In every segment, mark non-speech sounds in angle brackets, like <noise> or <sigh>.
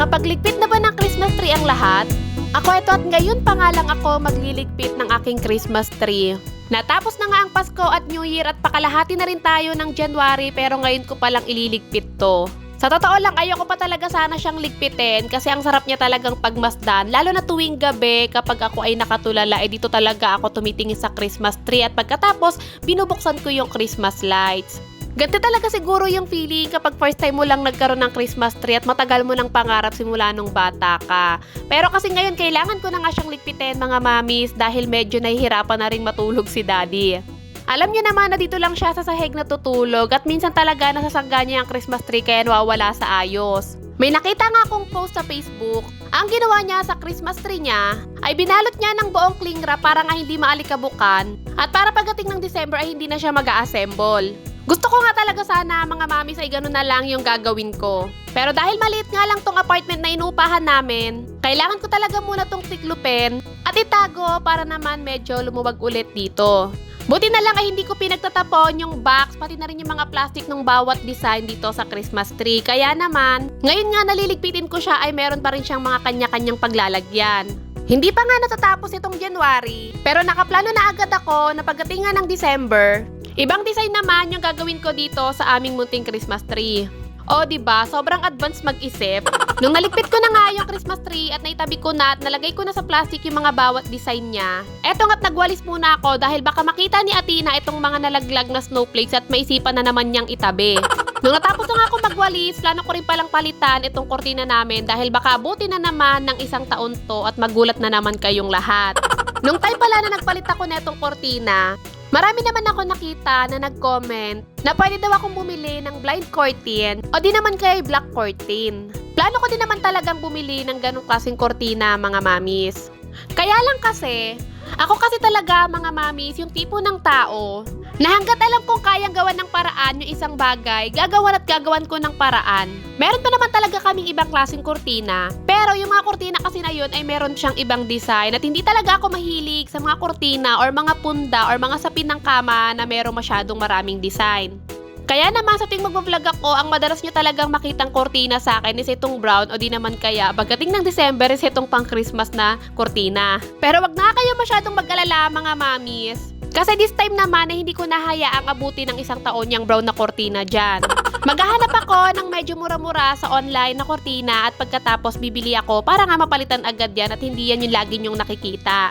Nakapagligpit na ba ng Christmas tree ang lahat? Ako ito at ngayon pa nga lang ako magliligpit ng aking Christmas tree. Natapos na nga ang Pasko at New Year at pakalahati na rin tayo ng January pero ngayon ko palang ililigpit to. Sa totoo lang, ayoko pa talaga sana siyang ligpitin kasi ang sarap niya talagang pagmasdan. Lalo na tuwing gabi kapag ako ay nakatulala, eh dito talaga ako tumitingin sa Christmas tree at pagkatapos binubuksan ko yung Christmas lights. Ganito talaga siguro yung feeling kapag first time mo lang nagkaroon ng Christmas tree at matagal mo ng pangarap simula nung bata ka. Pero kasi ngayon kailangan ko na nga siyang ligpitin mga mamis dahil medyo nahihirapan na rin matulog si daddy. Alam niyo naman na dito lang siya sa sahig natutulog at minsan talaga nasasangga niya ang Christmas tree kaya nawawala sa ayos. May nakita nga akong post sa Facebook. Ang ginawa niya sa Christmas tree niya ay binalot niya ng buong cling wrap para nga hindi maalikabukan at para pagdating ng December ay hindi na siya mag-a-assemble. Gusto ko nga talaga sana mga mami ay ganun na lang yung gagawin ko. Pero dahil maliit nga lang tong apartment na inuupahan namin, kailangan ko talaga muna tong tiklupin at itago para naman medyo lumuwag ulit dito. Buti na lang ay hindi ko pinagtatapon yung box pati na rin yung mga plastic ng bawat design dito sa Christmas tree. Kaya naman, ngayon nga naliligpitin ko siya ay meron pa rin siyang mga kanya-kanyang paglalagyan. Hindi pa nga natatapos itong January, pero nakaplano na agad ako na pagdating ng December, ibang design naman yung gagawin ko dito sa aming munting Christmas tree. O, di ba? Sobrang advance mag-isip. Nung naligpit ko na nga yung Christmas tree at naitabi ko na at nalagay ko na sa plastic yung mga bawat design niya, eto nga't nagwalis muna ako dahil baka makita ni Atina itong mga nalaglag na snowflakes at maisipan na naman niyang itabi. Nung natapos na ako magwalis, plano ko rin palang palitan itong kortina namin dahil baka abuti na naman ng isang taon to at magulat na naman kayong lahat. Nung time pala na nagpalit ako netong kortina, Marami naman ako nakita na nag-comment na pwede daw akong bumili ng blind curtain o di naman kaya black curtain. Plano ko din naman talagang bumili ng ganong klaseng kortina mga mamis. Kaya lang kasi, ako kasi talaga mga mamis yung tipo ng tao na hanggat alam kong kayang gawan ng paraan yung isang bagay, gagawan at gagawan ko ng paraan. Meron pa naman talaga kaming ibang klaseng kurtina, pero yung mga kurtina kasi na yun ay meron siyang ibang design at hindi talaga ako mahilig sa mga kurtina or mga punda or mga sapin ng kama na merong masyadong maraming design. Kaya naman sa ting magbablog ako, ang madalas nyo talagang makitang kortina sa akin is itong brown o di naman kaya pagdating ng December is itong pang Christmas na kortina. Pero wag na kayo masyadong mag-alala mga mamis. Kasi this time naman ay hindi ko nahayaang abuti ng isang taon yung brown na kortina dyan. Maghahanap ako ng medyo mura-mura sa online na kortina at pagkatapos bibili ako para nga mapalitan agad yan at hindi yan yung lagi nyong nakikita.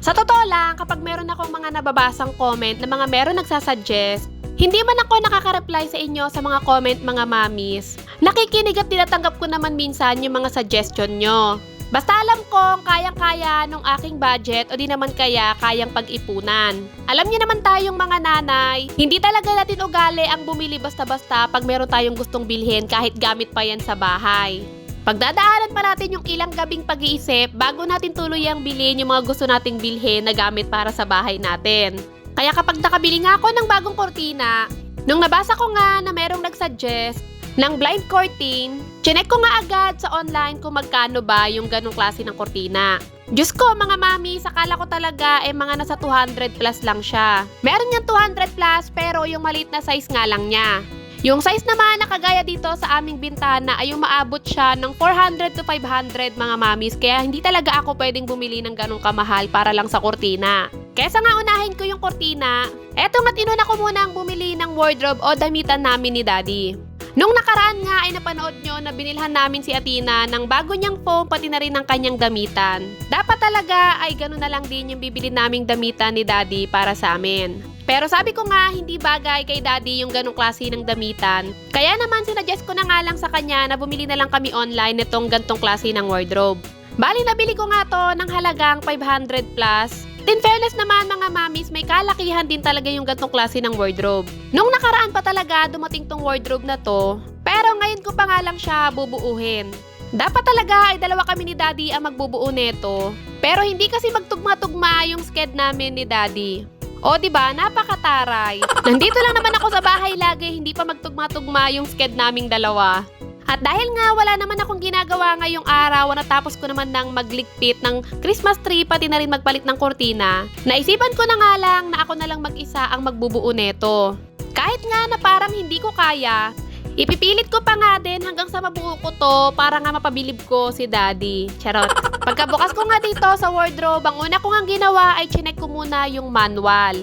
Sa totoo lang, kapag meron akong mga nababasang comment na mga meron nagsasuggest, hindi man ako nakaka-reply sa inyo sa mga comment mga mamis. Nakikinig at tinatanggap ko naman minsan yung mga suggestion nyo. Basta alam kong kayang-kaya nung aking budget o di naman kaya kayang pag-ipunan. Alam niyo naman tayong mga nanay, hindi talaga natin ugali ang bumili basta-basta pag meron tayong gustong bilhin kahit gamit pa yan sa bahay. Pagdadaanan pa natin yung ilang gabing pag-iisip bago natin tuluyang bilhin yung mga gusto nating bilhin na gamit para sa bahay natin. Kaya kapag nakabili nga ako ng bagong kortina, nung nabasa ko nga na merong nagsuggest ng blind curtain, chinek ko nga agad sa online kung magkano ba yung ganong klase ng kortina. Diyos ko, mga mami, sakala ko talaga eh mga nasa 200 plus lang siya. Meron niyang 200 plus pero yung maliit na size nga lang niya. Yung size naman na kagaya dito sa aming bintana ay yung siya ng 400 to 500 mga mamis kaya hindi talaga ako pwedeng bumili ng ganong kamahal para lang sa kortina. Kesa nga unahin ko yung kortina, eto nga inuna ko muna ang bumili ng wardrobe o damitan namin ni daddy. Nung nakaraan nga ay napanood nyo na binilhan namin si Atina ng bago niyang phone pati na rin ng kanyang damitan. Dapat talaga ay gano'n na lang din yung bibili naming damitan ni Daddy para sa amin. Pero sabi ko nga, hindi bagay kay Daddy yung ganong klase ng damitan. Kaya naman sinadjust ko na nga lang sa kanya na bumili na lang kami online nitong gantong klase ng wardrobe. Bali, nabili ko nga to ng halagang 500 plus. In fairness naman mga mamis, may kalakihan din talaga yung gantong klase ng wardrobe. Nung nakaraan pa talaga dumating tong wardrobe na to, pero ngayon ko pa nga lang siya bubuuhin. Dapat talaga ay dalawa kami ni Daddy ang magbubuo nito. Pero hindi kasi magtugma-tugma yung sked namin ni Daddy. O, di ba? Napakataray. <laughs> Nandito lang naman ako sa bahay lagi, hindi pa magtugma-tugma yung sked naming dalawa. At dahil nga wala naman akong ginagawa ngayong araw, natapos ko naman ng magligpit ng Christmas tree pati na rin magpalit ng kortina, naisipan ko na nga lang na ako na lang mag-isa ang magbubuo neto. Kahit nga na parang hindi ko kaya, Ipipilit ko pa nga din hanggang sa mabuo ko to para nga mapabilib ko si daddy. Charot. Pagkabukas ko nga dito sa wardrobe, ang una ko nga ginawa ay chinek ko muna yung manual.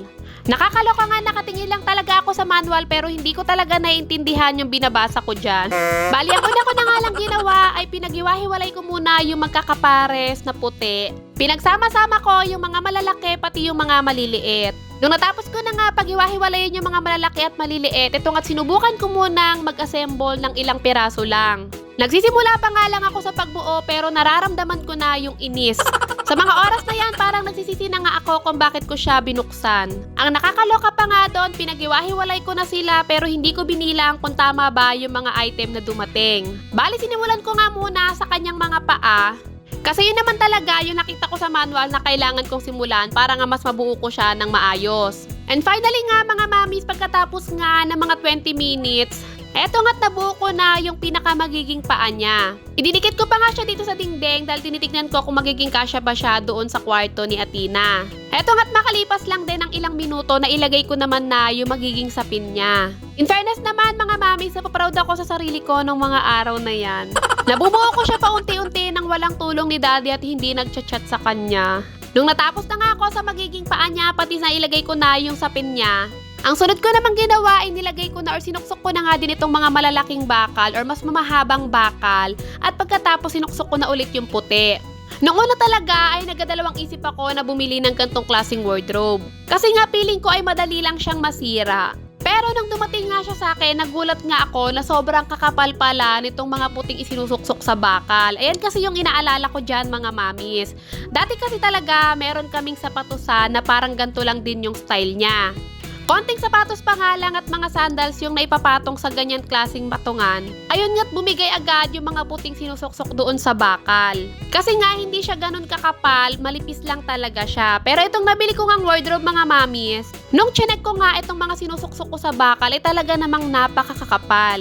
Nakakaloka nga nakatingin lang talaga ako sa manual pero hindi ko talaga naiintindihan yung binabasa ko dyan. Bali, ang una ko na nga lang ginawa ay pinaghiwa-hiwalay ko muna yung magkakapares na puti. Pinagsama-sama ko yung mga malalaki pati yung mga maliliit. Nung natapos ko na nga paghiwa-hiwalayin yung mga malalaki at maliliit, ito nga't sinubukan ko munang mag-assemble ng ilang piraso lang. Nagsisimula pa nga lang ako sa pagbuo pero nararamdaman ko na yung inis. <laughs> Sa mga oras na yan, parang nagsisisi na nga ako kung bakit ko siya binuksan. Ang nakakaloka pa nga doon, pinaghiwa-hiwalay ko na sila pero hindi ko binilang kung tama ba yung mga item na dumating. Bali, sinimulan ko nga muna sa kanyang mga paa kasi yun naman talaga yung nakita ko sa manual na kailangan kong simulan para nga mas mabuo ko siya ng maayos. And finally nga mga mamis, pagkatapos nga ng mga 20 minutes, eto nga't nabuo ko na yung pinaka magiging paa niya. Idinikit ko pa nga siya dito sa dingding dahil tinitignan ko kung magiging kasya ba siya doon sa kwarto ni Atina. Eto nga't makalipas lang din ng ilang minuto na ilagay ko naman na yung magiging sapin niya. In fairness naman mga mami, napaproud ako sa sarili ko nung mga araw na yan. Nabubuo ko siya paunti-unti nang walang tulong ni daddy at hindi nagchat-chat sa kanya. Nung natapos na nga ako sa magiging paa niya, pati na ilagay ko na yung sapin niya, ang sunod ko namang ginawa ay nilagay ko na or sinuksok ko na nga din itong mga malalaking bakal or mas mamahabang bakal at pagkatapos sinuksok ko na ulit yung puti. Noong una talaga ay nagadalawang isip ako na bumili ng kantong klaseng wardrobe. Kasi nga feeling ko ay madali lang siyang masira. Pero nung dumating nga siya sa akin, nagulat nga ako na sobrang kakapal pala nitong mga puting isinusuksok sa bakal. Ayan kasi yung inaalala ko dyan mga mamis. Dati kasi talaga meron kaming sapatusan na parang ganito lang din yung style niya. Konting sapatos pa nga lang at mga sandals yung naipapatong sa ganyan klasing patungan. Ayun nga't bumigay agad yung mga puting sinusuksok doon sa bakal. Kasi nga hindi siya ganun kakapal, malipis lang talaga siya. Pero itong nabili ko ngang wardrobe mga mamis, nung chinek ko nga itong mga sinusuksok ko sa bakal ay talaga namang napakakakapal.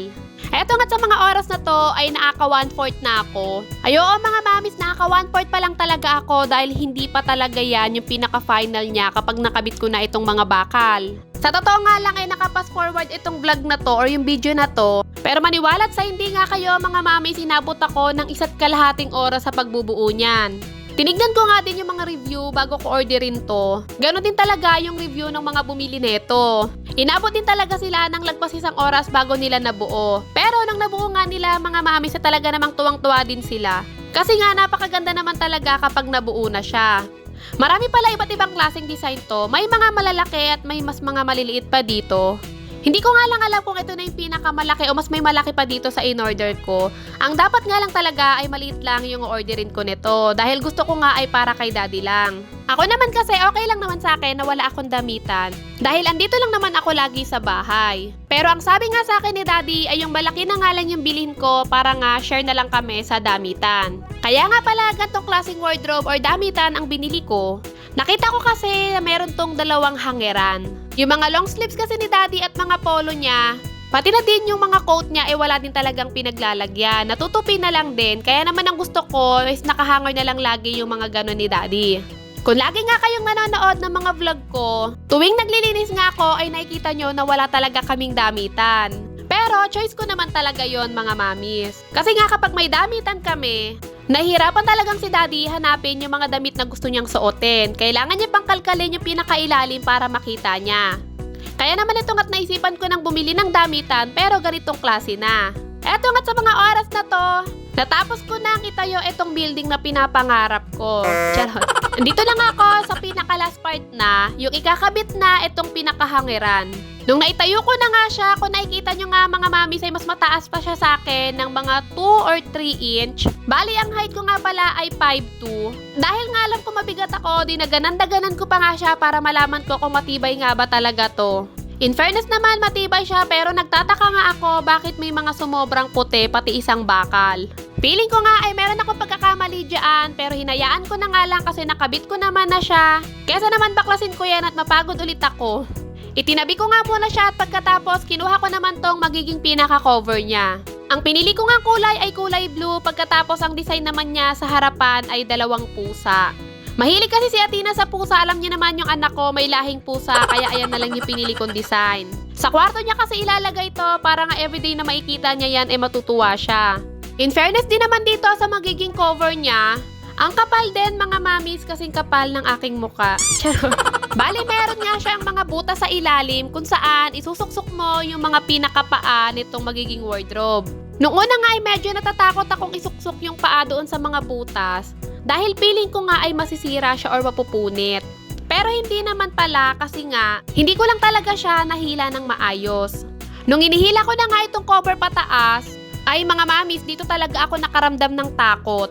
Eto nga sa mga oras na to ay naaka 1/4 na ako. Ayo mga mamis, naaka 1/4 pa lang talaga ako dahil hindi pa talaga yan yung pinaka-final niya kapag nakabit ko na itong mga bakal. Sa totoo nga lang ay nakapas forward itong vlog na to or yung video na to. Pero maniwalat sa hindi nga kayo mga mami, sinabot ako ng isa't kalahating oras sa pagbubuo niyan. Tinignan ko nga din yung mga review bago ko orderin to. Ganon din talaga yung review ng mga bumili neto. Inabot din talaga sila ng lagpas isang oras bago nila nabuo. Pero nang nabuo nga nila mga mami sa talaga namang tuwang-tuwa din sila. Kasi nga napakaganda naman talaga kapag nabuo na siya. Marami pala iba't ibang klaseng design to. May mga malalaki at may mas mga maliliit pa dito. Hindi ko nga lang alam kung ito na yung pinakamalaki o mas may malaki pa dito sa in-order ko. Ang dapat nga lang talaga ay maliit lang yung orderin ko nito dahil gusto ko nga ay para kay daddy lang. Ako naman kasi okay lang naman sa akin na wala akong damitan dahil andito lang naman ako lagi sa bahay. Pero ang sabi nga sa akin ni daddy ay yung malaki na nga lang yung bilhin ko para nga share na lang kami sa damitan. Kaya nga pala gantong klaseng wardrobe or damitan ang binili ko Nakita ko kasi na meron tong dalawang hangeran. Yung mga long sleeves kasi ni daddy at mga polo niya, pati na din yung mga coat niya, eh wala din talagang pinaglalagyan. Natutupi na lang din, kaya naman ang gusto ko is nakahanger na lang lagi yung mga ganon ni daddy. Kung lagi nga kayong nanonood ng mga vlog ko, tuwing naglilinis nga ako ay nakikita nyo na wala talaga kaming damitan. Pero choice ko naman talaga yon mga mamis. Kasi nga kapag may damitan kami, Nahihirapan talagang si Daddy hanapin yung mga damit na gusto niyang suotin. Kailangan niya pang kalkalin yung pinakailalim para makita niya. Kaya naman ito nga't naisipan ko nang bumili ng damitan pero ganitong klase na. Eto nga't sa mga oras na to, natapos ko na itayo itong building na pinapangarap ko. Charot. <laughs> Dito na nga ako sa pinaka last part na, yung ikakabit na itong pinakahangiran. Nung naitayo ko na nga siya, kung nakikita nyo nga mga mami ay mas mataas pa siya sa akin ng mga 2 or 3 inch. Bali, ang height ko nga pala ay 5'2". Dahil nga alam ko mabigat ako, dinaganandaganan ko pa nga siya para malaman ko kung matibay nga ba talaga to. In fairness naman, matibay siya pero nagtataka nga ako bakit may mga sumobrang puti pati isang bakal. Feeling ko nga ay meron akong pagkakamali dyan pero hinayaan ko na nga lang kasi nakabit ko naman na siya. Kesa naman baklasin ko yan at mapagod ulit ako. Itinabi ko nga muna siya at pagkatapos kinuha ko naman tong magiging pinaka-cover niya. Ang pinili ko nga kulay ay kulay blue pagkatapos ang design naman niya sa harapan ay dalawang pusa. Mahilig kasi si Atina sa pusa, alam niya naman yung anak ko may lahing pusa kaya ayan na lang yung pinili kong design. Sa kwarto niya kasi ilalagay to para nga everyday na makikita niya yan, eh matutuwa siya. In fairness din naman dito sa magiging cover niya, ang kapal din mga mamis kasing kapal ng aking muka. <laughs> Bali, meron nga siyang mga butas sa ilalim kung saan isusuksok mo yung mga pinakapaa nitong magiging wardrobe. Noong una nga ay medyo natatakot akong isuksok yung paa doon sa mga butas dahil feeling ko nga ay masisira siya or mapupunit. Pero hindi naman pala kasi nga, hindi ko lang talaga siya nahila ng maayos. Nung inihila ko na nga itong cover pataas, ay mga mamis, dito talaga ako nakaramdam ng takot.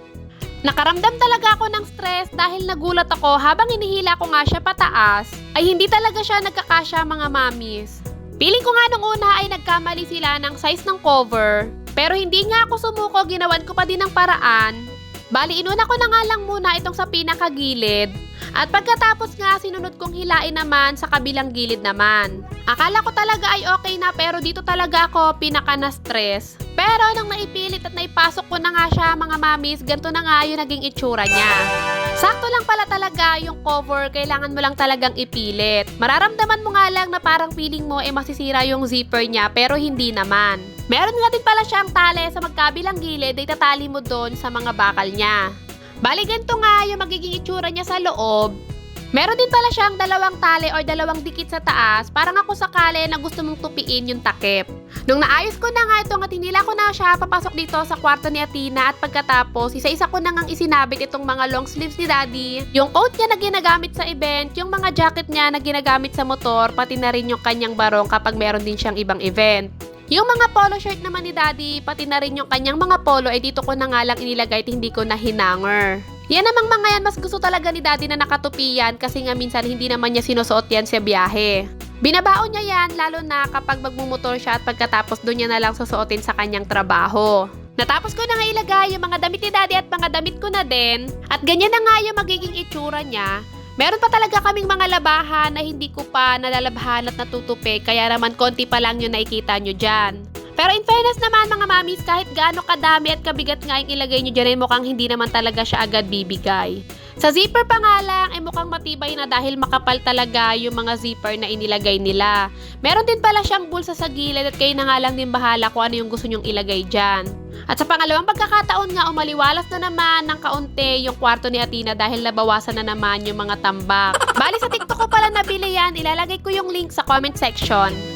Nakaramdam talaga ako ng stress dahil nagulat ako habang inihila ko nga siya pataas, ay hindi talaga siya nagkakasya mga mamis. Piling ko nga nung una ay nagkamali sila ng size ng cover, pero hindi nga ako sumuko, ginawan ko pa din ng paraan. Bali, inuna ko na nga lang muna itong sa pinakagilid. At pagkatapos nga, sinunod kong hilain naman sa kabilang gilid naman. Akala ko talaga ay okay na pero dito talaga ako pinaka na-stress. Pero nung naipilit at naipasok ko na nga siya mga mamis, ganito na nga yung naging itsura niya. Sakto lang pala talaga yung cover, kailangan mo lang talagang ipilit. Mararamdaman mo nga lang na parang feeling mo eh masisira yung zipper niya pero hindi naman. Meron nga din pala siyang tali sa magkabilang gilid ay tatali mo doon sa mga bakal niya. Bali ganito nga yung magiging itsura niya sa loob. Meron din pala siyang dalawang tali or dalawang dikit sa taas parang ako sakali na gusto mong tupiin yung takip. Nung naayos ko na nga ito at hinila ko na siya papasok dito sa kwarto ni Atina at pagkatapos isa-isa ko na ngang isinabit itong mga long sleeves ni Daddy, yung coat niya na ginagamit sa event, yung mga jacket niya na ginagamit sa motor, pati na rin yung kanyang barong kapag meron din siyang ibang event. Yung mga polo shirt naman ni Daddy, pati na rin yung kanyang mga polo, ay dito ko na nga lang inilagay at hindi ko na hinanger. Yan namang mga yan, mas gusto talaga ni Daddy na nakatupi yan kasi nga minsan hindi naman niya sinusuot yan sa biyahe. Binabaon niya yan lalo na kapag magmumotor siya at pagkatapos doon niya na lang susuotin sa kanyang trabaho. Natapos ko na nga ilagay yung mga damit ni Daddy at mga damit ko na din. At ganyan na nga yung magiging itsura niya. Meron pa talaga kaming mga labahan na hindi ko pa nalalabhan at natutupi kaya naman konti pa lang yung nakikita nyo dyan. Pero in fairness naman mga mamis, kahit gaano kadami at kabigat nga yung ilagay nyo dyan, ay mukhang hindi naman talaga siya agad bibigay. Sa zipper pa nga lang, ay mukhang matibay na dahil makapal talaga yung mga zipper na inilagay nila. Meron din pala siyang bulsa sa gilid at kayo na nga lang din bahala kung ano yung gusto nyong ilagay dyan. At sa pangalawang pagkakataon nga, umaliwalas na naman ng kaunti yung kwarto ni Atina dahil nabawasan na naman yung mga tambak. Bali sa TikTok ko pala nabili yan, ilalagay ko yung link sa comment section.